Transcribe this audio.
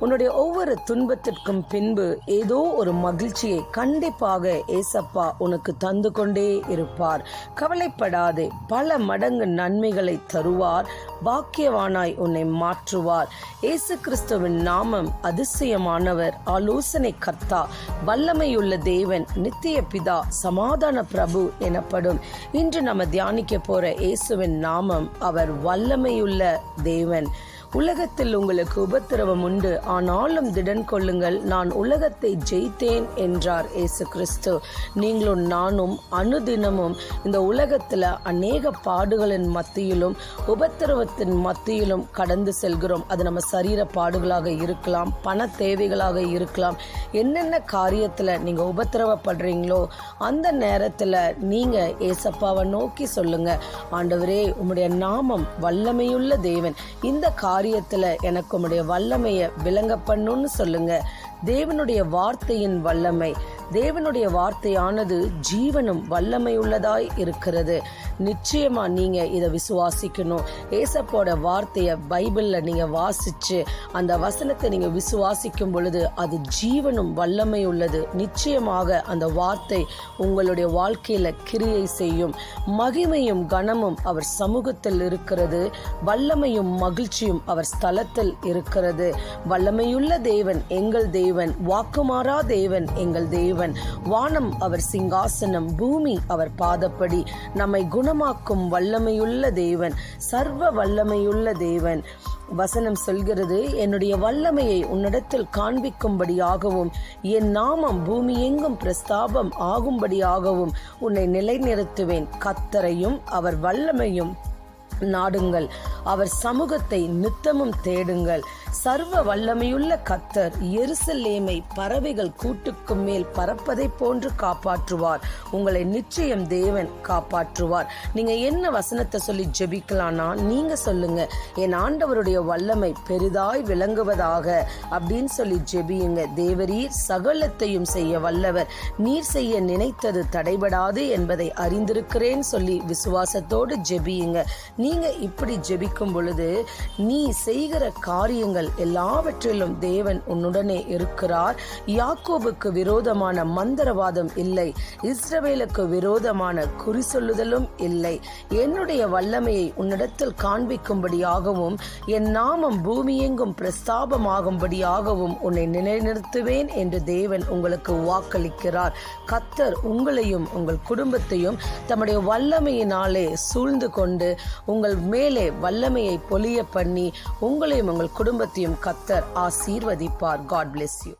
உன்னுடைய ஒவ்வொரு துன்பத்திற்கும் பின்பு ஏதோ ஒரு மகிழ்ச்சியை கண்டிப்பாக ஏசப்பா உனக்கு தந்து கொண்டே இருப்பார். கவலைப்படாதே பல மடங்கு நன்மைகளை தருவார். பாக்கியவானாய் உன்னை மாற்றுவார். இயேசு கிறிஸ்துவின் நாமம் அதிசயமானவர் ஆலோசனை கர்த்தா வல்லமையுள்ள தேவன் நித்திய பிதா சமாதான பிரபு எனப்படும். இன்று நம்ம தியானிக்க போற இயேசுவின் நாமம் அவர் வல்லமையுள்ள தேவன். உலகத்தில் உங்களுக்கு உபத்திரவம் உண்டு. ஆனாலும் திடன் கொள்ளுங்கள் நான் உலகத்தை ஜெயித்தேன் என்றார் ஏசு கிறிஸ்து. நீங்களும் நானும் அனுதினமும் இந்த உலகத்தில் அநேக பாடுகளின் மத்தியிலும் உபத்திரவத்தின் மத்தியிலும் கடந்து செல்கிறோம். அது நம்ம சரீர பாடுகளாக இருக்கலாம் பண தேவைகளாக இருக்கலாம். என்னென்ன காரியத்தில் நீங்கள் உபத்திரவப்படுறீங்களோ அந்த நேரத்தில் நீங்கள் ஏசப்பாவை நோக்கி சொல்லுங்கள் ஆண்டவரே உம்முடைய நாமம் வல்லமையுள்ள தேவன். இந்த காரியத்துல எனக்கு உம்முடைய வல்லமையை விளங்க பண்ணுன்னு சொல்லுங்க. தேவனுடைய வார்த்தையின் வல்லமை. தேவனுடைய வார்த்தையானது ஜீவனும் வல்லமையுள்ளதாய் இருக்கிறது. நிச்சயமா நீங்க இதை விசுவாசிக்கணும். ஏசப்போட வார்த்தையை பைபிளில் நீங்க வாசிச்சு அந்த வசனத்தை நீங்க விசுவாசிக்கும் பொழுது அது ஜீவனும் வல்லமை உள்ளது நிச்சயமாக அந்த வார்த்தை உங்களுடைய வாழ்க்கையில கிரியை செய்யும். மகிமையும் கனமும் அவர் சமூகத்தில் இருக்கிறது. வல்லமையும் மகிழ்ச்சியும் அவர் ஸ்தலத்தில் இருக்கிறது. வல்லமையுள்ள தேவன் எங்கள் தேவன். வாக்குமாறா தேவன் எங்கள் தேவன். வானம் அவர் சிங்காசனம் பூமி அவர் பாதப்படி. நம்மை குணமாக்கும் வல்லமையுள்ள தேவன் சர்வ வல்லமையுள்ள தேவன். வசனம் சொல்கிறது என்னுடைய வல்லமையை உன்னிடத்தில் காண்பிக்கும்படியாகவும் என் நாமம் பூமி எங்கும் பிரஸ்தாபம் ஆகும்படியாகவும் உன்னை நிலைநிறுத்துவேன். கத்தரையும் அவர் வல்லமையும் நாடுங்கள். அவர் சமூகத்தை நித்தமும் தேடுங்கள். சர்வ வல்லமையுள்ள கத்தர் எருசலேமை பறவைகள் கூட்டுக்கு மேல் பறப்பதை போன்று காப்பாற்றுவார். உங்களை நிச்சயம் தேவன் காப்பாற்றுவார். நீங்க என்ன வசனத்தை சொல்லி ஜெபிக்கலாம்னா நீங்க சொல்லுங்க. என் ஆண்டவருடைய வல்லமை பெரிதாய் விளங்குவதாக அப்படின்னு சொல்லி ஜெபியுங்க. தேவரீர் சகலத்தையும் செய்ய வல்லவர். நீர் செய்ய நினைத்தது தடைபடாது என்பதை அறிந்திருக்கிறேன் சொல்லி விசுவாசத்தோடு ஜெபியுங்க. நீங்க இப்படி ஜெபிக்கும் பொழுது நீ செய்கிற காரியங்கள் எல்லாவற்றிலும் தேவன் உன்னுடனே இருக்கிறார். யாக்கோபுக்கு விரோதமான மந்திரவாதம் இல்லை. இஸ்ரவேலுக்கு விரோதமான குறி சொல்லுதலும் இல்லை. என்னுடைய வல்லமையை உன்னிடத்தில் காண்பிக்கும்படியாகவும் என் நாமம் பூமியெங்கும் பிரஸ்தாபமாகும்படியாகவும் உன்னை நிலைநிறுத்துவேன் என்று தேவன் உங்களுக்கு வாக்களிக்கிறார். கத்தர் உங்களையும் உங்கள் குடும்பத்தையும் தம்முடைய வல்லமையினாலே சூழ்ந்து கொண்டு உங்கள் மேலே வல்லமையை பொலிய பண்ணி உங்களையும் உங்கள் குடும்பத்தையும் கத்தர் ஆசீர்வதிப்பார். God bless you